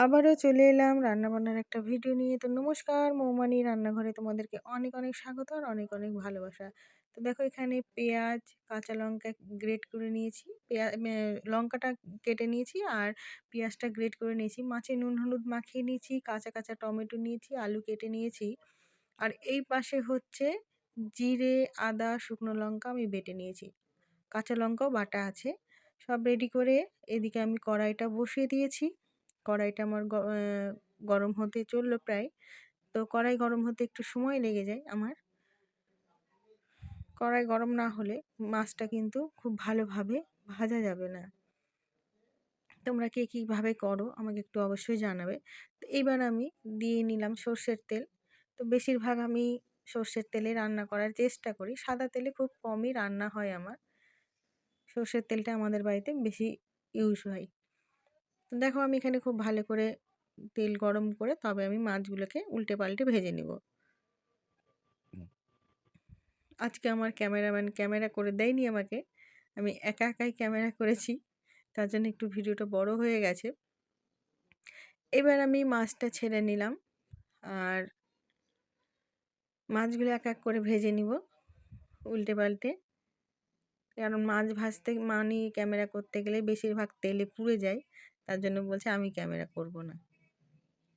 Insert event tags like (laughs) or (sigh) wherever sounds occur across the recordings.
আবারও চলে এলাম রান্নাবান্নার একটা ভিডিও নিয়ে। তো নমস্কার, মৌমানি রান্নাঘরে তোমাদেরকে অনেক অনেক স্বাগত আর অনেক অনেক ভালোবাসা। তো দেখো এখানে পেঁয়াজ, কাঁচা লঙ্কা গ্রেট করে নিয়েছি। পেঁয়া লঙ্কাটা কেটে নিয়েছি আর পেঁয়াজটা গ্রেট করে নিয়েছি। মাছে নুন, হলুদ মাখিয়ে নিয়েছি, কাঁচা কাঁচা টমেটো নিয়েছি, আলু কেটে নিয়েছি। আর এই পাশে হচ্ছে জিরে, আদা, শুকনো লঙ্কা আমি বেটে নিয়েছি। কাঁচা লঙ্কাও বাটা আছে। সব রেডি করে এদিকে আমি কড়াইটা বসিয়ে দিয়েছি। কড়াইটা আমার গরম হতে চলল প্রায়। তো কড়াই গরম হতে একটু সময় লেগে যায় আমার। কড়াই গরম না হলে মাছটা কিন্তু খুব ভালোভাবে ভাজা যাবে না। তোমরা কে কীভাবে করো আমাকে একটু অবশ্যই জানাবে। তো এইবার আমি দিয়ে নিলাম সর্ষের তেল। তো বেশিরভাগ আমি সর্ষের তেলে রান্না করার চেষ্টা করি। সাদা তেলে খুব কমই রান্না হয় আমার। সর্ষের তেলটা আমাদের বাড়িতে বেশি ইউজ হয়। তো দেখো আমি এখানে খুব ভালো করে তেল গরম করে তবে আমি মাছগুলোকে উল্টে পাল্টে ভেজে নিব। আজকে আমার ক্যামেরাম্যান ক্যামেরা করে দেয়নি আমাকে। আমি একা একাই ক্যামেরা করেছি তার জন্য একটু ভিডিওটা বড় হয়ে গেছে। এবার আমি মাছটা ছেড়ে নিলাম আর মাছগুলো এক এক করে ভেজে নিব উল্টে পাল্টে। কারণ মাছ ভাজতে মানি ক্যামেরা করতে গেলে বেশিরভাগ তেলে পুড়ে যায় তার জন্য বলছে, আমি ক্যামেরা করব না।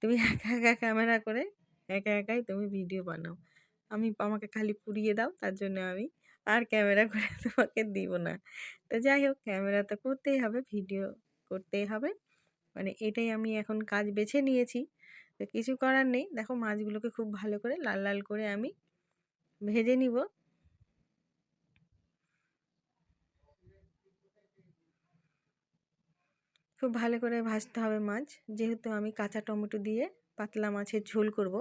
তুমি একা একা ক্যামেরা করে, একা একাই তুমি ভিডিও বানাও। আমি আমাকে খালি পুড়িয়ে দাও, তার জন্য আমি আর ক্যামেরা করে (laughs) তোমাকে দিব না। তো যাই হোক, ক্যামেরা তো করতেই হবে, ভিডিও করতেই হবে। মানে এটাই আমি এখন কাজ বেছে নিয়েছি। তো কিছু করার নেই। দেখো মাছগুলোকে খুব ভালো করে লাল লাল করে আমি ভেজে নিব। খুব ভালো করে ভাজতে হবে মাছ যেহেতু আমি কাঁচা টমেটো দিয়ে পাতলা মাছের ঝোল করব।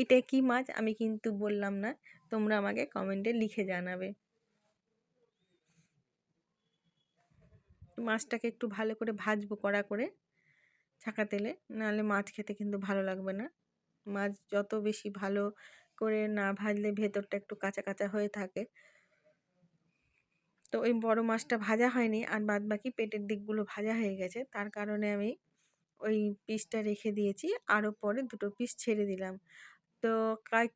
এটা কি মাছ আমি কিন্তু বললাম না, তোমরা আমাকে কমেন্টে লিখে জানাবে মাছটাকে একটু ভালো করে ভাজবো কড়া করে ছাঁকা তেলে, নাহলে মাছ খেতে কিন্তু ভালো লাগবে না মাছ যত বেশি ভালো করে না ভাজলে ভেতরটা একটু কাঁচা কাঁচা হয়ে থাকে তো ওই বড় মাছটা ভাজা হয়নি আর বাদ বাকি পেটের দিকগুলো ভাজা হয়ে গেছে। তার কারণে আমি ওই পিসটা রেখে দিয়েছি আরও পরে দুটো পিস ছেড়ে দিলাম। তো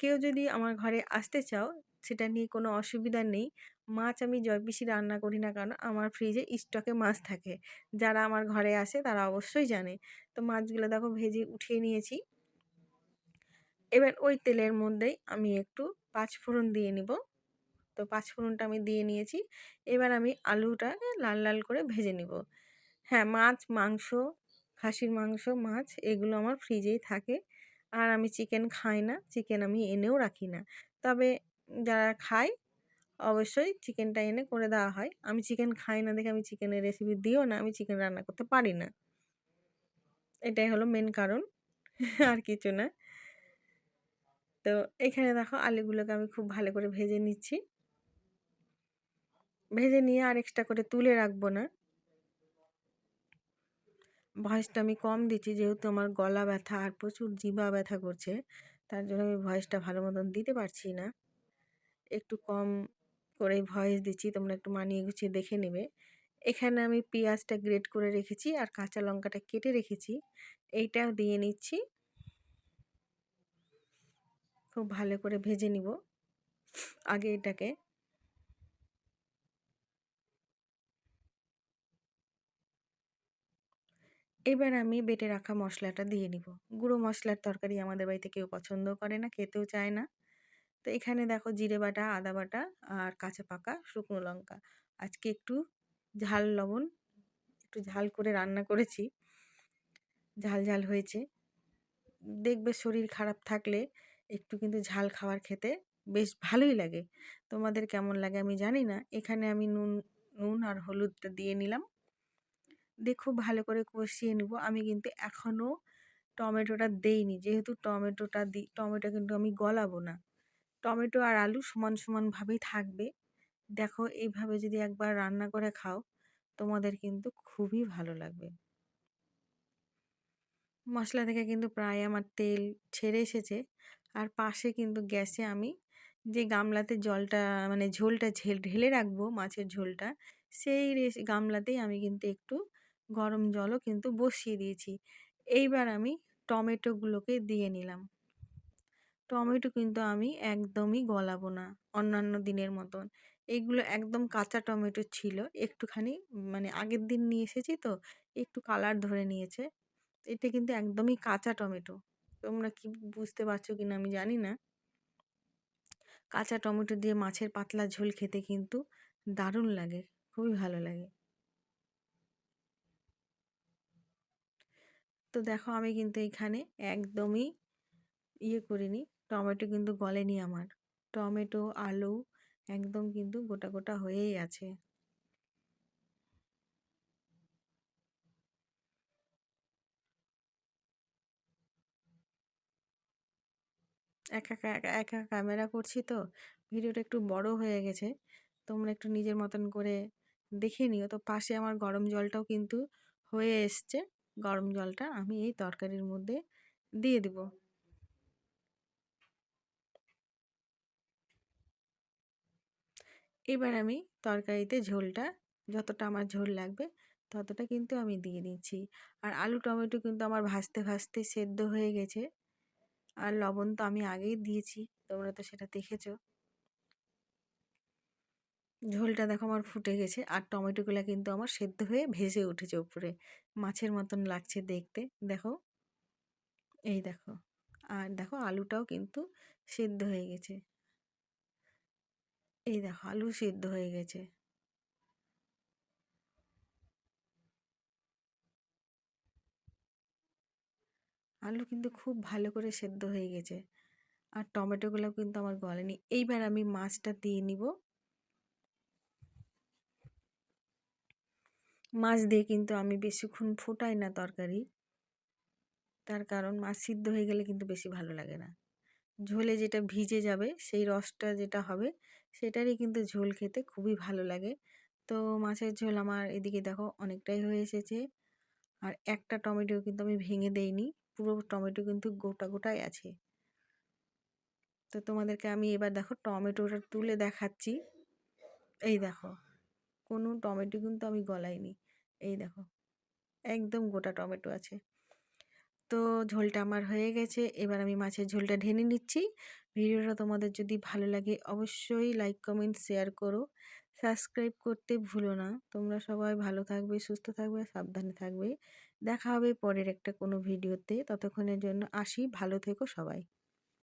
কেউ যদি আমার ঘরে আসতে চাও, সেটা নিয়ে কোনো অসুবিধা নেই। মাছ আমি জয় বেশি রান্না করি না কারণ আমার ফ্রিজে স্টকে মাছ থাকে। যারা আমার ঘরে আসে তারা অবশ্যই জানে। তো মাছগুলো দেখো ভেজে উঠিয়ে নিয়েছি। এবার ওই তেলের মধ্যেই আমি একটু পাঁচফোড়ন দিয়ে নিব। তো পাঁচফোড়নটা আমি দিয়ে নিয়েছি। এবার আমি আলুটা লাল লাল করে ভেজে নিব। হ্যাঁ মাছ, মাংস, খাসির মাংস, মাছ এগুলো আমার ফ্রিজেই থাকে। আর আমি চিকেন খাই না, চিকেন আমি এনেও রাখি না। তবে যারা খায়, অবশ্যই চিকেনটা এনে করে দেওয়া হয়। আমি চিকেন খাই না দেখে আমি চিকেনের রেসিপি দিও না, আমি চিকেন রান্না করতে পারি না। এটাই হলো মেন কারণ, আর কিছু না। তো এখানে দেখো আলুগুলোকে আমি খুব ভালো করে ভেজে নিচ্ছি। ভেজে নিয়ে আর এক্সট্রা করে তুলে রাখব না। ভয়েসটা আমি কম দিচ্ছি, যেহেতু আমার গলা ব্যথা আর প্রচুর জিবা ব্যথা করছে, তার জন্য আমি ভয়েসটা ভালো মতন দিতে পারছি না। একটু কম করে ভয়েস দিচ্ছি, তোমরা একটু মানিয়ে গুছিয়ে দেখে নেবে। এখানে আমি পেঁয়াজটা গ্রেট করে রেখেছি আর কাঁচা লঙ্কাটা কেটে রেখেছি এইটাও দিয়ে নিচ্ছি। খুব ভালো করে ভেজে নিব, আগে এটাকে। এবার আমি বেটে রাখা মশলাটা দিয়ে নিব। গুঁড়ো মশলার তরকারি আমাদের বাড়িতে কেউ পছন্দ করে না, খেতেও চায় না। তো এখানে দেখো জিরে বাটা, আদা বাটা আর কাঁচা পাকা শুকনো লঙ্কা। আজকে একটু ঝাল লবণ, একটু ঝাল করে রান্না করেছি। ঝাল ঝাল হয়েছে। দেখবে শরীর খারাপ থাকলে একটু কিন্তু ঝাল খাবার খেতে বেশ ভালোই লাগে। তোমাদের কেমন লাগে আমি জানি না। এখানে আমি নুন নুন আর হলুদটা দিয়ে নিলাম। দিয়ে খুব ভালো করে কষিয়ে নেব। আমি কিন্তু এখনও টমেটোটা দেইনি। যেহেতু টমেটোটা দিই টমেটো কিন্তু আমি গলাবো না। টমেটো আর আলু সমান সমানভাবেই থাকবে। দেখো, এইভাবে যদি একবার রান্না করে খাও, তোমাদের কিন্তু খুবই ভালো লাগবে। মশলা থেকে কিন্তু প্রায় আমার তেল ছেড়ে এসেছে। আর পাশে কিন্তু গ্যাসে আমি যে গামলাতে জলটা মানে ঝোলটা ঢেলে রাখব মাছের ঝোলটা, সেই গামলাতেই আমি কিন্তু একটু গরম জলও কিন্তু বসিয়ে দিয়েছি। এইবার আমি টমেটোগুলোকে দিয়ে নিলাম। টমেটো কিন্তু আমি একদমই গলাবো না, অন্যান্য দিনের মতন। এইগুলো একদম কাঁচা টমেটো ছিল, একটুখানি মানে আগের দিন নিয়ে এসেছি তো, একটু কালার ধরে নিয়েছে। এটা কিন্তু একদমই কাঁচা টমেটো। তোমরা কি বুঝতে পারছ কি না আমি জানি না। কাঁচা টমেটো দিয়ে মাছের পাতলা ঝোল খেতে কিন্তু দারুণ লাগে, খুবই ভালো লাগে। তো দেখো আমি কিন্তু এখানে একদমই ইয়ে করিনি। টমেটো কিন্তু গলেনি আমার। টমেটো, আলু একদম কিন্তু গোটা গোটা হয়েই আছে। একা একা একা ক্যামেরা করছি তো। ভিডিওটা একটু বড় হয়ে গেছে। তোমরা একটু নিজের মতন করে দেখে নিও। তো পাশে আমার গরম জলটাও কিন্তু হয়ে এসছে। গরম জলটা আমি এই তরকারির মধ্যে দিয়ে দিব। এবার আমি তরকারিতে ঝোলটা যতটা আমার ঝোল লাগবে ততটা কিন্তু আমি দিয়ে দিচ্ছি। আর আলু টমেটো কিন্তু আমার ভাজতে ভাজতে সেদ্ধ হয়ে গেছে। আর লবণ তো আমি আগেই দিয়েছি, তোমরা তো সেটা দেখেছ। ঝোলটা দেখো আমার ফুটে গেছে আর টমেটোগুলো কিন্তু আমার সেদ্ধ হয়ে ভেসে উঠেছে উপরে। মাছের মতন লাগছে দেখতে, দেখো? এই দেখো। আর দেখো আলুটাও কিন্তু সেদ্ধ হয়ে গেছে। এই দেখো, আলু সেদ্ধ হয়ে গেছে। আলু কিন্তু খুব ভালো করে সেদ্ধ হয়ে গেছে। আর টমেটোগুলো কিন্তু আমার গলেনি। এইবার আমি মাছটা দিয়ে নিব। মাছ দিয়ে কিন্তু আমি বেশিক্ষণ ফোটাই না তরকারি। তার কারণ মাছ সিদ্ধ হয়ে গেলে কিন্তু বেশি ভালো লাগে না। ঝোলে যেটা ভিজে যাবে, সেই রসটা যেটা হবে, সেটারই কিন্তু ঝোল খেতে খুবই ভালো লাগে। তো মাছের ঝোল আমার এদিকে দেখো অনেকটাই হয়ে এসেছে। আর একটা টমেটো কিন্তু আমি ভেঙে দেইনি, পুরো টমেটো কিন্তু গোটা গোটাই আছে। তো তোমাদেরকে আমি এবার দেখো টমেটোটা তুলে দেখাচ্ছি। এই দেখো, কোনো টমেটো কিন্তু আমি গলাইনি। এই দেখো, একদম গোটা টমেটো আছে। তো ঝোলটা আমার হয়ে গেছে, এবার আমি মাছের ঝোলটা ঢেনে নিচ্ছি। ভিডিওটা তোমাদের যদি ভালো লাগে অবশ্যই লাইক কমেন্ট শেয়ার করো। সাবস্ক্রাইব করতে ভুলো না। তোমরা সবাই ভালো থাকবে, সুস্থ থাকবে, সাবধানে থাকবে। দেখা হবে পরের একটা কোনো ভিডিওতে। ততক্ষণের জন্য আসি, ভালো থেকো সবাই।